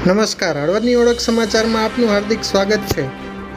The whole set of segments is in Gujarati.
નમસ્કાર, હળવદની ઓળખ સમાચારમાં આપનું હાર્દિક સ્વાગત છે.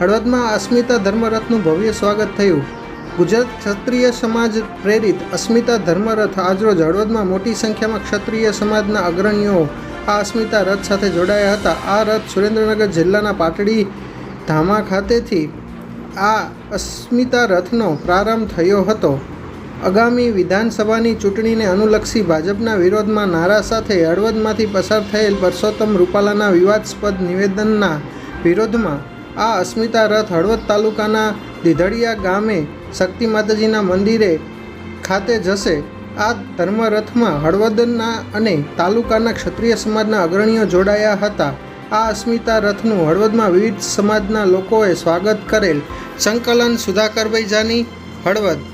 હળવદમાં અસ્મિતા ધર્મરથનું ભવ્ય સ્વાગત થયું. ગુજરાત ક્ષત્રિય સમાજ પ્રેરિત અસ્મિતા ધર્મરથ આજરોજ હળવદમાં મોટી સંખ્યામાં ક્ષત્રિય સમાજના અગ્રણીઓ આ અસ્મિતા રથ સાથે જોડાયા હતા. આ રથ સુરેન્દ્રનગર જિલ્લાના પાટડી ધામા ખાતેથી આ અસ્મિતા રથનો પ્રારંભ થયો હતો. આગામી વિધાનસભાની ચૂંટણીને અનુલક્ષી ભાજપના વિરોધમાં નારા સાથે હળવદમાંથી પસાર થયેલ પરસોત્તમ રૂપાલાના વિવાદસ્પદ નિવેદનના વિરોધમાં આ અસ્મિતા રથ હળવદ તાલુકાના દીધડિયા ગામે શક્તિ માતાજીના મંદિરે ખાતે જશે. આ ધર્મરથમાં હળવદના અને તાલુકાના ક્ષત્રિય સમાજના અગ્રણીઓ જોડાયા હતા. આ અસ્મિતા રથનું હળવદમાં વિવિધ સમાજના લોકોએ સ્વાગત કરેલ સંકલન સુધાકરભાઈ જાની હળવદ